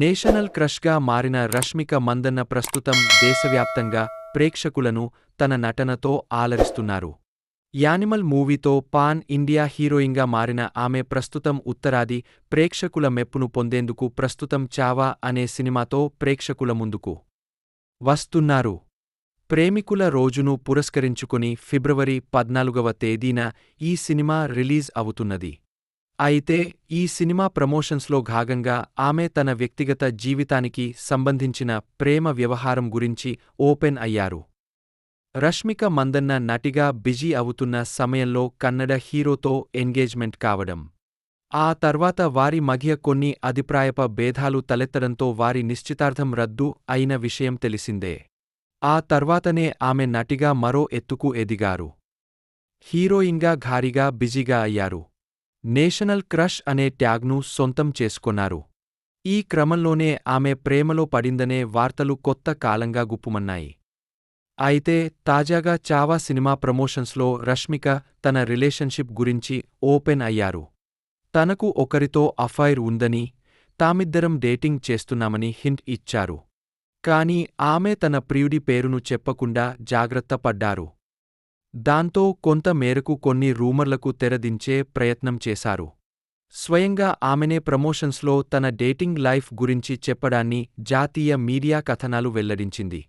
National క్రష్గా మారిన రష్మిక మందన్న ప్రస్తుతం దేశవ్యాప్తంగా ప్రేక్షకులను తన నటనతో ఆలరిస్తున్నారు. యానిమల్ మూవీతో పాన్ ఇండియా హీరోయిన్గా మారిన ఆమె ప్రస్తుతం ఉత్తరాది ప్రేక్షకుల మెప్పును పొందేందుకు ప్రస్తుతం చావా అనే సినిమాతో ప్రేక్షకుల ముందుకు వస్తున్నారు. ప్రేమికుల రోజును పురస్కరించుకుని ఫిబ్రవరి పద్నాలుగవ తేదీన ఈ సినిమా రిలీజ్ అవుతున్నది. అయితే ఈ సినిమా ప్రమోషన్స్లో భాగంగా ఆమె తన వ్యక్తిగత జీవితానికి సంబంధించిన ప్రేమ వ్యవహారం గురించి ఓపెన్ అయ్యారు. రష్మిక మందన్న నటిగా బిజీ అవుతున్న సమయంలో కన్నడ హీరోతో ఎంగేజ్మెంట్ కావడం. ఆ తర్వాత వారి మధ్య కొన్ని అభిప్రాయప భేదాలు తలెత్తడంతో వారి నిశ్చితార్థం రద్దు అయిన విషయం తెలిసిందే. ఆ తర్వాతనే ఆమె నటిగా మరో ఎత్తుకు ఎదిగారు. హీరోయిన్గా ఘారిగా బిజీగా అయ్యారు. నేషనల్ క్రష్ అనే ట్యాగ్ను సొంతం చేసుకొన్నారు. ఈ క్రమంలోనే ఆమె ప్రేమలో పడిందనే వార్తలు కొత్త కాలంగా గుప్పుమన్నాయి. అయితే తాజాగా చావా సినిమా ప్రమోషన్స్లో రష్మిక తన రిలేషన్షిప్ గురించి ఓపెన్ అయ్యారు. తనకు ఒకరితో అఫైర్ ఉందని తామిద్దరం డేటింగ్ చేస్తున్నామని హింట్ ఇచ్చారు. కాని ఆమె తన ప్రియుడి పేరును చెప్పకుండా జాగ్రత్త పడ్డారు. దాంతో కొంత మేరకు కొన్ని రూమర్లకు తెరదించే ప్రయత్నం చేశారు. స్వయంగా ఆమెనే ప్రమోషన్స్లో తన డేటింగ్ లైఫ్ గురించి చెప్పడాన్ని జాతీయ మీడియా కథనాలు వెల్లడించింది.